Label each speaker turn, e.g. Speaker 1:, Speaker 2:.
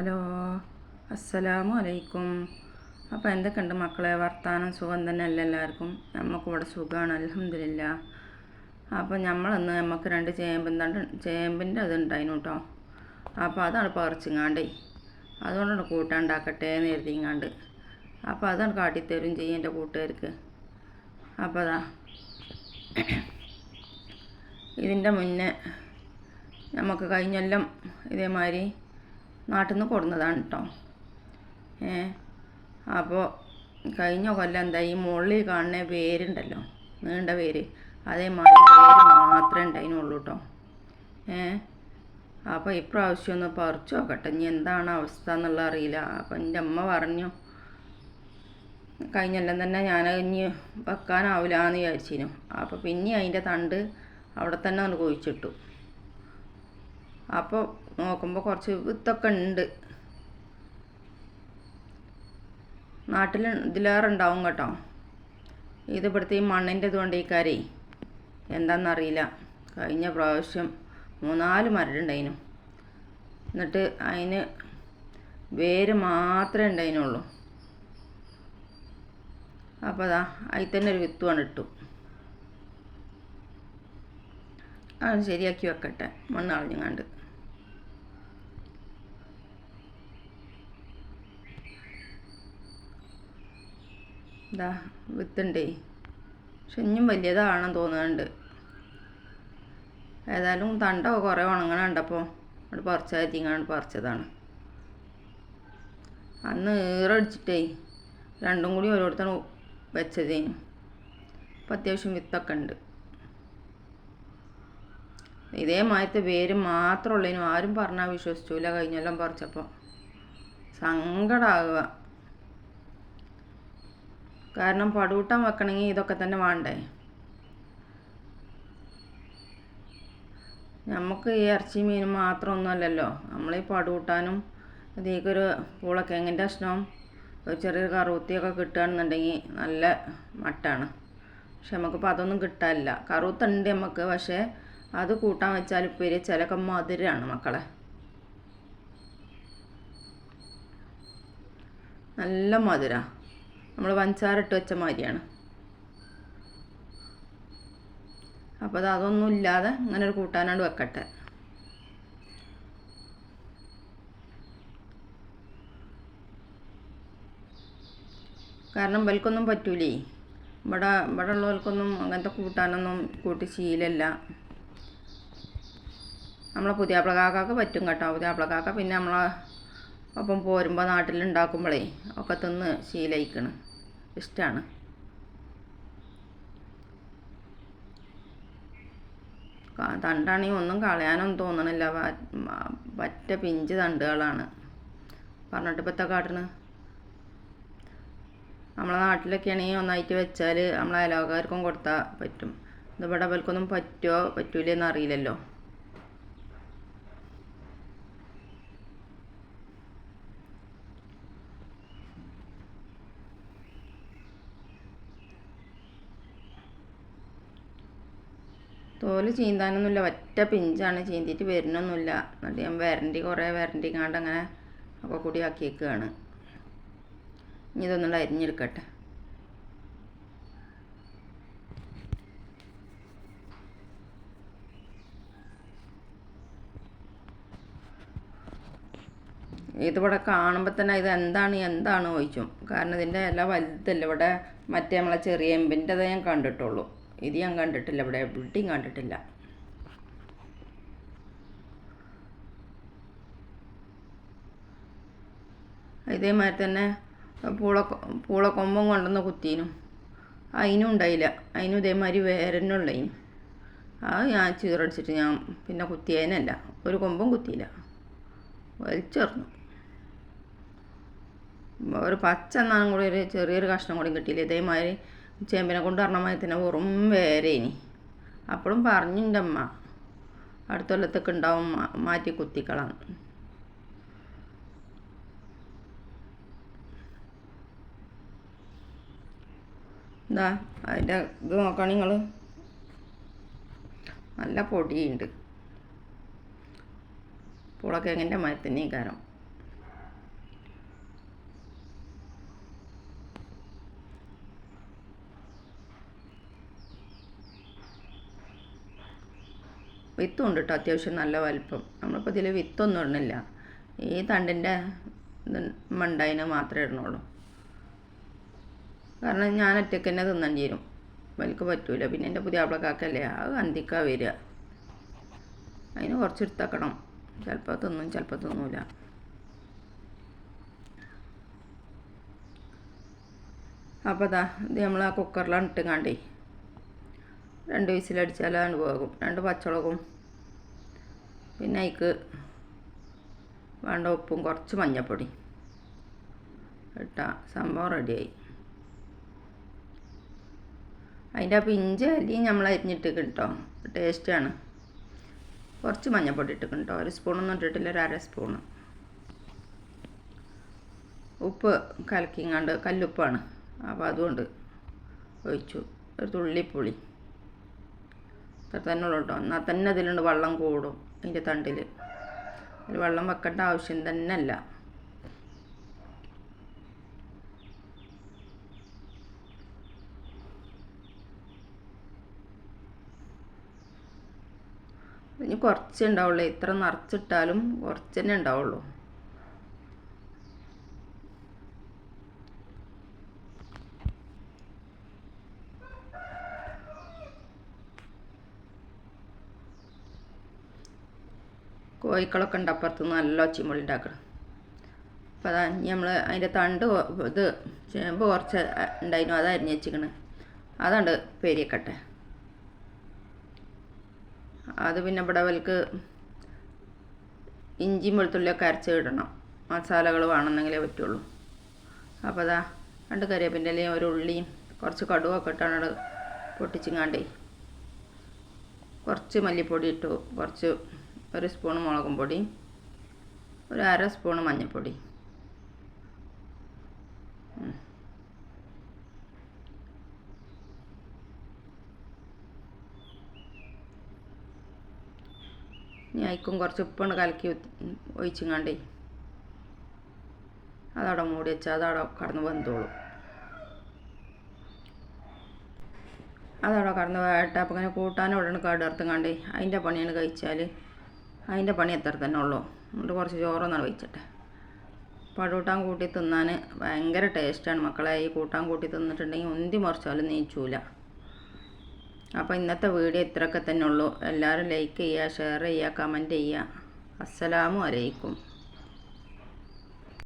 Speaker 1: Hello അസ്സലാമു അലൈക്കും അപ്പോൾ എന്തൊക്കെയുണ്ട് മക്കളെ? വർത്താനം സുഖം തന്നെ അല്ല എല്ലാവർക്കും? നമുക്കിവിടെ സുഖമാണ് അലഹമില്ല അപ്പോൾ നമ്മളിന്ന് നമുക്ക് രണ്ട് ചേമ്പ് തണ്ട് ചേമ്പിന്റെ ഇത് ഉണ്ടായിരുന്നു കേട്ടോ അപ്പോൾ അതാണ് പറിച്ചിങ്ങാണ്ടേ. അതുകൊണ്ടാണ് കൂട്ടാണ്ടാക്കട്ടെ എന്ന് എഴുതിങ്ങാണ്ട് അപ്പോൾ അതാണ് കാട്ടിത്തരും ചെയ്യും എന്റെ കൂട്ടുകാർക്ക്. അപ്പോൾ അതാ ഇതിന്റെ മുന്നേ നമുക്ക് കഴിഞ്ഞെല്ലാം ഇതേമാതിരി നാട്ടിൽ നിന്ന് കൊടുന്നതാണ് കേട്ടോ ഏ അപ്പോൾ കഴിഞ്ഞ കൊല്ലം എന്താ ഈ മുകളിൽ കാണുന്ന വേരുണ്ടല്ലോ നീണ്ട വേര് അതേ വേര് മാത്രമേ ഉണ്ടായിരുന്നുള്ളൂ കേട്ടോ ഏ അപ്പോൾ ഇപ്രാവശ്യം ഒന്ന് പറിച്ചു നോക്കട്ടെ ഇനി എന്താണ് അവസ്ഥ എന്നുള്ള അറിയില്ല. അപ്പം എന്റെ അമ്മ പറഞ്ഞു കഴിഞ്ഞെല്ലാം തന്നെ ഞാൻ ഇനി വെക്കാനാവില്ല എന്ന് വിചാരിച്ചിരുന്നു. അപ്പോൾ പിന്നെ അതിന്റെ തണ്ട് അവിടെ തന്നെ ഒന്ന് കുഴിച്ചിട്ടു. അപ്പോൾ നോക്കുമ്പോൾ കുറച്ച് വിത്തൊക്കെ ഉണ്ട്. നാട്ടിൽ ഇതിലേറെ ഉണ്ടാവും കേട്ടോ. ഇത് ഇവിടുത്തെ ഈ മണ്ണിന്റെ ഇതുകൊണ്ട് ഈ കരി. എന്താണെന്നറിയില്ല കഴിഞ്ഞ പ്രാവശ്യം മൂന്നാൽ മരടുണ്ടായിനു. എന്നിട്ട് അതിന് വേര് മാത്രമേ ഉണ്ടതിനുള്ളൂ അപ്പോൾ അതാ അതിൽ തന്നെ ഒരു വിത്ത് ഇട്ടു. അത് ശരിയാക്കി വെക്കട്ടെ. മണ്ണ് കളഞ്ഞങ്ങാണ്ട് ഇതാ വിത്തുണ്ടേ. പക്ഷെ ഇനിയും വലിയതാണെന്ന് തോന്നുന്നുണ്ട്. ഏതായാലും തണ്ടൊക്കെ കുറേ ഉണങ്ങണ അപ്പോൾ അവിടെ പറിച്ചെത്തിങ്ങാണ്ട് പറിച്ചതാണ്. അന്ന് ഈറടിച്ചിട്ടേ രണ്ടും കൂടി ഓരോരുത്തരും വെച്ചതേനു അപ്പം അത്യാവശ്യം വിത്തൊക്കെ ഉണ്ട്. ഇതേമാതിരത്തെ പേര് മാത്രമുള്ളതിനും ആരും പറഞ്ഞാൽ വിശ്വസിച്ചില്ല കഴിഞ്ഞെല്ലാം പറിച്ചപ്പോൾ സങ്കടമാകുക കാരണം പടൂട്ടം വെക്കണമെങ്കിൽ ഇതൊക്കെ തന്നെ വേണ്ടേ? നമുക്ക് ഈ ഇറച്ചി മീൻ മാത്രമൊന്നുമല്ലല്ലോ നമ്മൾ ഈ പടൂട്ടാനും ഇതിലേക്കൊരു പൂളക്കിഴങ്ങിന്റെ കഷ്ണവും ഒരു ചെറിയൊരു കറുത്തിയൊക്കെ കിട്ടുകയാണെന്നുണ്ടെങ്കിൽ നല്ല മട്ടാണ്. പക്ഷെ നമുക്കിപ്പോൾ അതൊന്നും കിട്ടാനില്ല. കറുത്തുണ്ട് നമുക്ക് പക്ഷേ അത് കൂട്ടാൻ വെച്ചാൽ ഉപ്പേരി ചിലക്കെ മധുരമാണ് മക്കളെ. നല്ല മധുര. നമ്മൾ വഞ്ചാറിട്ട് വെച്ച മാതിരിയാണ്. അപ്പോൾ അത് അതൊന്നും ഇല്ലാതെ അങ്ങനെ ഒരു കൂട്ടാനാണ്ട് വെക്കട്ടെ. കാരണം ഇവൽക്കൊന്നും പറ്റൂലേ. ഇവിടെ ഇവിടെ ഉള്ളവർക്കൊന്നും അങ്ങനത്തെ കൂട്ടാനൊന്നും കൂട്ടി ശീലല്ല. നമ്മളെ പുതിയ കാക്കൊക്കെ പറ്റും കേട്ടോ. പുതിയ കാക്ക പിന്നെ നമ്മളെ ഒപ്പം പോരുമ്പോൾ നാട്ടിലുണ്ടാക്കുമ്പോഴേ ഒക്കെ തിന്ന് ശീലയിക്കണം. ഇഷ്ടമാണ് തണ്ടാണെങ്കിൽ ഒന്നും കളയാനൊന്നും തോന്നണില്ല. പറ്റ പിഞ്ച് തണ്ടുകളാണ്. പറഞ്ഞിട്ട് ഇപ്പത്തെ കാട്ടിന്? നമ്മളെ നാട്ടിലൊക്കെ ആണെങ്കിൽ ഒന്നായിട്ട് വെച്ചാൽ നമ്മളെ അയലോകാർക്കും കൊടുത്താൽ പറ്റും. ഇതിവിടെ അവർക്കൊന്നും പറ്റുമോ പറ്റൂലെന്ന് അറിയില്ലല്ലോ തോൽ ചീന്താനൊന്നുമില്ല. ഒറ്റ പിഞ്ചാണ് ചീന്തിയിട്ട് വരുന്നൊന്നുമില്ല. എന്നിട്ട് ഞാൻ വരണ്ടി കുറേ വരണ്ടി കാണ്ട് അങ്ങനെ ഒക്കെ കൂടി ആക്കിയേക്കാണ്. ഇനി ഇതൊന്നും അരിഞ്ഞെടുക്കട്ടെ. ഇതിവിടെ കാണുമ്പോൾ തന്നെ ഇത് എന്താണ് എന്താണ് ചോദിച്ചും. കാരണം ഇതിന്റെ എല്ലാം വലുതല്ല. ഇവിടെ മറ്റേ നമ്മളെ ചെറിയ എമ്പിന്റെതേ ഞാൻ കണ്ടിട്ടുള്ളൂ. ഇത് ഞാൻ കണ്ടിട്ടില്ല ഇവിടെ ബിൽഡിങ് കണ്ടിട്ടില്ല. ഇതേമാതിരി തന്നെ പൂള പൂളക്കൊമ്പം കൊണ്ടുവന്ന് കുത്തീനും അതിനും ഉണ്ടായില്ല. അതിനും ഇതേമാതിരി വേരനുള്ളതിനും അത് ഞാൻ ചീറടിച്ചിട്ട് ഞാൻ പിന്നെ കുത്തിയതിനല്ല. ഒരു കൊമ്പും കുത്തിയില്ല. വലിച്ചെറിഞ്ഞു. ഒരു പച്ച എന്നാലും കൂടി ഒരു ചെറിയൊരു കഷ്ണം കൂടി കിട്ടിയില്ല? ഇതേമാതിരി ചേമ്പിനെ കൊണ്ട് പറഞ്ഞ തന്നെ വെറും വേരേനി. അപ്പോഴും പറഞ്ഞിന്റെ അമ്മ അടുത്ത ഉണ്ടാവും മാറ്റി കുത്തിക്കളാം എന്താ അതിന്റെ ഇത് നോക്കണം നിങ്ങൾ നല്ല പൊടിയുണ്ട്. പുളക്കിഴങ്ങിന്റെ മരത്തിന്റെ കാരം വിത്തും ഉണ്ട് കേട്ടോ അത്യാവശ്യം നല്ല വലിപ്പം. നമ്മളിപ്പോൾ ഇതിൽ വിത്തൊന്നും ഇടണില്ല ഈ തണ്ടിന്റെ ഇത് മണ്ടതിന് മാത്രമേ ഇടണുള്ളൂ കാരണം ഞാൻ ഒറ്റയ്ക്ക് തന്നെ തിന്നേണ്ടി വരും. വലിക്ക് പറ്റൂല. പിന്നെ എന്റെ പുതിയ ആപ്പിളക്കാക്കല്ലേ അത് അന്തിക്കാ വരിക. അതിന് കുറച്ച് എടുത്തേക്കണം. ചിലപ്പോൾ തിന്നും ചിലപ്പോൾ തിന്നൂല. അപ്പോൾ അതാ ഇത് നമ്മൾ ആ കുക്കറിലാണ് ഇട്ടുങ്ങാണ്ടേ. രണ്ട് വിസിലടിച്ചാലാണ് പോകും. രണ്ട് പച്ചമുളകും. പിന്നെ അതിക്ക് വേണ്ട ഉപ്പും കുറച്ച് മഞ്ഞൾപ്പൊടി ഇട്ടാ സംഭവം റെഡിയായി. അതിന്റെ ആ പിഞ്ച് അല്ലി നമ്മൾ അരിഞ്ഞിട്ട് കിട്ടോ ടേസ്റ്റാണ്. കുറച്ച് മഞ്ഞൾപ്പൊടി ഇട്ട് കിട്ടോ ഒരു സ്പൂണൊന്നും ഇട്ടിട്ടില്ല ഒരു അര സ്പൂണ്. ഉപ്പ് കലക്കിങ്ങാണ്ട് കല്ലുപ്പാണ്. അപ്പോൾ അതുകൊണ്ട് ഒഴിച്ചു. ഒരു തുള്ളിപ്പുളി. ഇത്ര തന്നെ ഉള്ളൂ കേട്ടോ എന്നാൽ തന്നെ അതിലുണ്ട് വെള്ളം കൂടും അതിന്റെ തണ്ടിൽ അതിൽ വെള്ളം വെക്കേണ്ട ആവശ്യം തന്നെ അല്ല ഇനി കുറച്ചേ ഉണ്ടാവുള്ളൂ. ഇത്ര നിറച്ചിട്ടാലും കുറച്ച് തന്നെ ഉണ്ടാവുള്ളൂ. കോഴിക്കളൊക്കെ ഉണ്ട് അപ്പുറത്ത് നല്ല ഒച്ചിമുള്ളി ഉണ്ടാക്കണം. അപ്പോൾ അതാ നമ്മൾ അതിന്റെ തണ്ട് ഇത് ചേമ്പ് കുറച്ച് ഉണ്ടായിരുന്നു അത് അരിഞ്ഞ് വെച്ചിക്കണ് അതുണ്ട് പെരിയക്കട്ടെ. അത് പിന്നെ ഇവിടെ വലക്ക് ഇഞ്ചിയും വെളുത്തുള്ളിയൊക്കെ അരച്ച് ഇടണം. മസാലകൾ വേണമെന്നെങ്കിലേ പറ്റുള്ളൂ. അപ്പോൾ അതാ രണ്ട് കറിവേപ്പിന്റെ ഇലയും ഒരു ഉള്ളിയും കുറച്ച് കടുവൊക്കെ ഇട്ടാണ് പൊട്ടിച്ചിങ്ങാണ്ടേ. കുറച്ച് മല്ലിപ്പൊടി ഇട്ടു കുറച്ച് ഒരു സ്പൂൺ മുളകും പൊടി ഒരു അര സ്പൂൺ മഞ്ഞൾപ്പൊടി. ഇനി അയക്കും കുറച്ച് ഉപ്പാണ് കലക്കി ഒഴിച്ചുങ്ങാണ്ടേ അതവിടെ മൂടി വെച്ചാൽ അതവിടെ കടന്ന് വെന്തോളും. അതവിടെ കടന്ന് വേട്ട അപ്പം ഇങ്ങനെ കൂട്ടാനും ഉടനെ കടർത്തുങ്ങാണ്ടേ അതിന്റെ പണിയാണ് കഴിച്ചാൽ അതിന്റെ പണി എത്ര തന്നെ ഉള്ളൂ. എന്നിട്ട് കുറച്ച് ചോറൊന്നാണ് വെച്ചിട്ടെ. പടൂട്ടാൻ കൂട്ടി തിന്നാൻ ഭയങ്കര ടേസ്റ്റാണ് മക്കളെ ഈ കൂട്ടാൻ കൂട്ടി തിന്നിട്ടുണ്ടെങ്കിൽ ഉന്തി മറിച്ചാലും നീച്ചൂല അപ്പോൾ ഇന്നത്തെ വീഡിയോ ഇത്രയൊക്കെ തന്നെ ഉള്ളൂ. എല്ലാവരും ലൈക്ക് ചെയ്യുക ഷെയർ ചെയ്യുക കമന്റ് ചെയ്യുക. അസ്സലാമു അലൈക്കും.